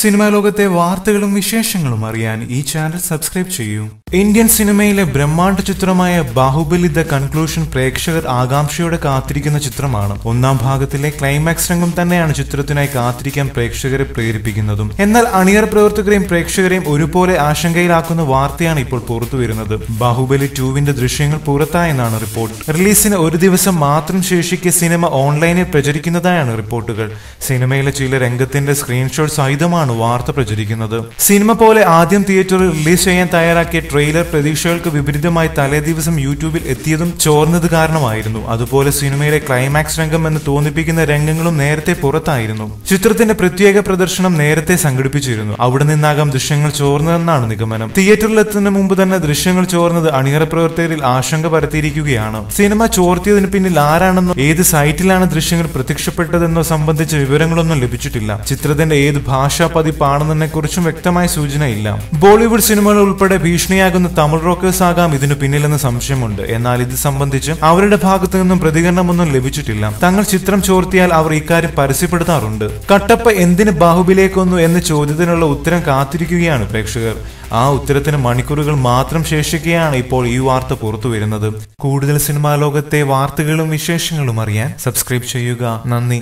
Cinema ലോകത്തെ വാർത്തകളും വിശേഷങ്ങളും അറിയാൻ ഈ ചാനൽ സബ്സ്ക്രൈബ് ചെയ്യൂ. ഇന്ത്യൻ സിനിമയിലെ ബ്രഹ്മാണ്ഡ ചിത്രമായ ബാഹുബലി ദ കൺക്ലൂഷൻ പ്രേക്ഷകർ ആകാംക്ഷയോടെ കാത്തിരിക്കുന്ന ചിത്രമാണ്. ഒന്നാം ഭാഗത്തിലെ ക്ലൈമാക്സ് രംഗം തന്നെയാണ് ചിത്രത്തിനായി കാത്തിരിക്കാൻ പ്രേക്ഷകരെ പ്രേരിപ്പിക്കുന്നതും. എന്നാൽ അണിയർ പ്രവർത്തകരെയും പ്രേക്ഷകരെയും ഒരുപോലെ ആശങ്കയിലാക്കുന്ന വാർത്തയാണ് ഇപ്പോൾ പുറത്തുവരുന്നത് ബാഹുബലി ടൂവിന്റെ ദൃശ്യങ്ങൾ പുറത്തായെന്നാണ് റിപ്പോർട്ട്. റിലീസിന് ഒരു ദിവസം മാത്രം ശേഷിക്കെ സിനിമ ഓൺലൈനിൽ പ്രചരിക്കുന്നതായാണ് റിപ്പോർട്ടുകൾ. സിനിമയിലെ ചില രംഗത്തിന്റെ സ്ക്രീൻഷോട്ട് സഹിതമാണ് വാർത്ത പ്രചരിക്കുന്നത്. സിനിമ പോലെ ആദ്യം തിയേറ്ററിൽ റിലീസ് ചെയ്യാൻ തയ്യാറാക്കിയ ട്രെയിലർ പ്രതീക്ഷകൾക്ക് വിപരീതമായി തലേ ദിവസം യൂട്യൂബിൽ എത്തിയതും ചോർന്നത് കാരണമായിരുന്നു. അതുപോലെ സിനിമയിലെ ക്ലൈമാക്സ് രംഗം എന്ന് തോന്നിപ്പിക്കുന്ന രംഗങ്ങളും നേരത്തെ പുറത്തായിരുന്നു. ചിത്രത്തിന്റെ പ്രത്യേക പ്രദർശനം നേരത്തെ സംഘടിപ്പിച്ചിരുന്നു. അവിടെ നിന്നാകാം ദൃശ്യങ്ങൾ ചോർന്നതെന്നാണ് നിഗമനം. തിയേറ്ററിൽ എത്തുന്നതിന് മുമ്പ് തന്നെ ദൃശ്യങ്ങൾ ചോർന്നത് അണിയറ പ്രവർത്തകരിൽ ആശങ്ക പരത്തിയിരിക്കുകയാണ്. സിനിമ ചോർത്തിയതിന് പിന്നിൽ ആരാണെന്നോ ഏത് സൈറ്റിലാണ് ദൃശ്യങ്ങൾ പ്രത്യക്ഷപ്പെട്ടതെന്നോ സംബന്ധിച്ച വിവരങ്ങളൊന്നും ലഭിച്ചിട്ടില്ല. ചിത്രത്തിന്റെ ഏത് ഭാഷാ പതിപ്പാണെന്നതിനെ കുറിച്ചും വ്യക്തമായ സൂചനയില്ല. ബോളിവുഡ് സിനിമകൾ ഉൾപ്പെടെ ഭീഷണിയാകുന്ന തമിഴ് റോക്കേഴ്സ് ആകാം ഇതിനു പിന്നിലെന്ന് സംശയമുണ്ട്. എന്നാൽ ഇത് സംബന്ധിച്ച് അവരുടെ ഭാഗത്തു നിന്നും പ്രതികരണമൊന്നും ലഭിച്ചിട്ടില്ല. തങ്ങൾ ചിത്രം ചോർത്തിയാൽ അവർ ഇക്കാര്യം പരസ്യപ്പെടുത്താറുണ്ട്. കട്ടപ്പ എന്തിന് ബാഹുബിലേക്കൊന്നു എന്ന ചോദ്യത്തിനുള്ള ഉത്തരം കാത്തിരിക്കുകയാണ് പ്രേക്ഷകർ. ആ ഉത്തരത്തിന് മണിക്കൂറുകൾ മാത്രം ശേഷിക്കുകയാണ് ഇപ്പോൾ ഈ വാർത്ത പുറത്തു വരുന്നത്. കൂടുതൽ സിനിമാ ലോകത്തെ വാർത്തകളും വിശേഷങ്ങളും അറിയാൻ സബ്സ്ക്രൈബ് ചെയ്യുക. നന്ദി.